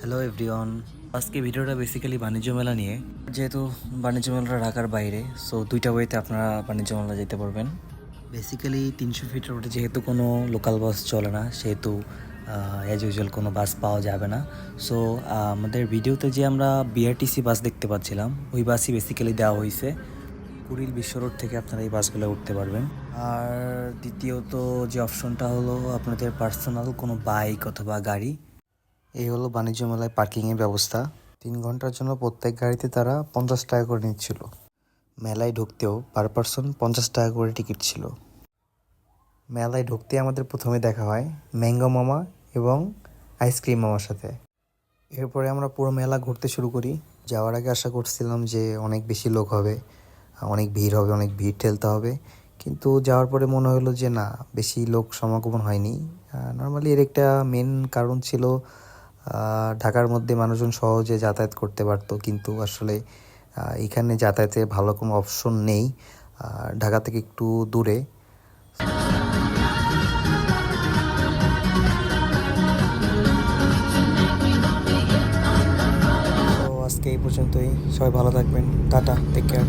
Hello everyone আজকে ভিডিওটা basically বাণিজ্য মেলা নিয়ে। যেহেতু বাণিজ্য মেলাটা ঢাকার বাইরে সো দুইটা ওয়েতে আপনারা বাণিজ্য মেলা যেতে পারবেন। বেসিক্যালি তিনশো ফিট রোডে যেহেতু কোনো লোকাল বাস চলে না, সেহেতু অ্যাজ ইউজুয়াল কোনো বাস পাওয়া যাবে না। সো আমাদের ভিডিওতে যে আমরা বিআরটিসি বাস দেখতে পাচ্ছিলাম, ওই বাসই বেসিক্যালি দেওয়া হয়েছে কুড়িল বিশ্ব রোড থেকে আপনারা এই বাসগুলো উঠতে পারবেন। আর দ্বিতীয়ত যে অপশনটা হলো আপনাদের পার্সোনাল কোনো বাইক অথবা গাড়ি, এই হলো বাণিজ্য মেলায় পার্কিংয়ের ব্যবস্থা। তিন ঘণ্টার জন্য প্রত্যেক গাড়িতে তারা পঞ্চাশ টাকা করে নিচ্ছিল। মেলায় ঢুকতেও পার পার্সন পঞ্চাশ টাকা করে টিকিট ছিল। মেলায় ঢুকতে আমাদের প্রথমে দেখা হয় ম্যাঙ্গো মামা এবং আইসক্রিম মামার সাথে। এরপরে আমরা পুরো মেলা ঘুরতে শুরু করি। যাওয়ার আগে আশা করছিলাম যে অনেক বেশি লোক হবে। অনেক ভিড় হবে, অনেক ভিড় ঠেলতে হবে। কিন্তু যাওয়ার পরে মনে হলো যে না, বেশি লোক সমাগমন হয়নি। নর্মালি এর একটা মেন কারণ ছিল ঢাকার মধ্যে মানুষজন সহজে যাতায়াত করতে পারতো। কিন্তু আসলে এখানে যাতায়াতের ভালো কোনো অপশন নেই ঢাকা থেকে একটু দূরে। আজকে এই পর্যন্তই। সবাই ভালো থাকবেন। Tata take care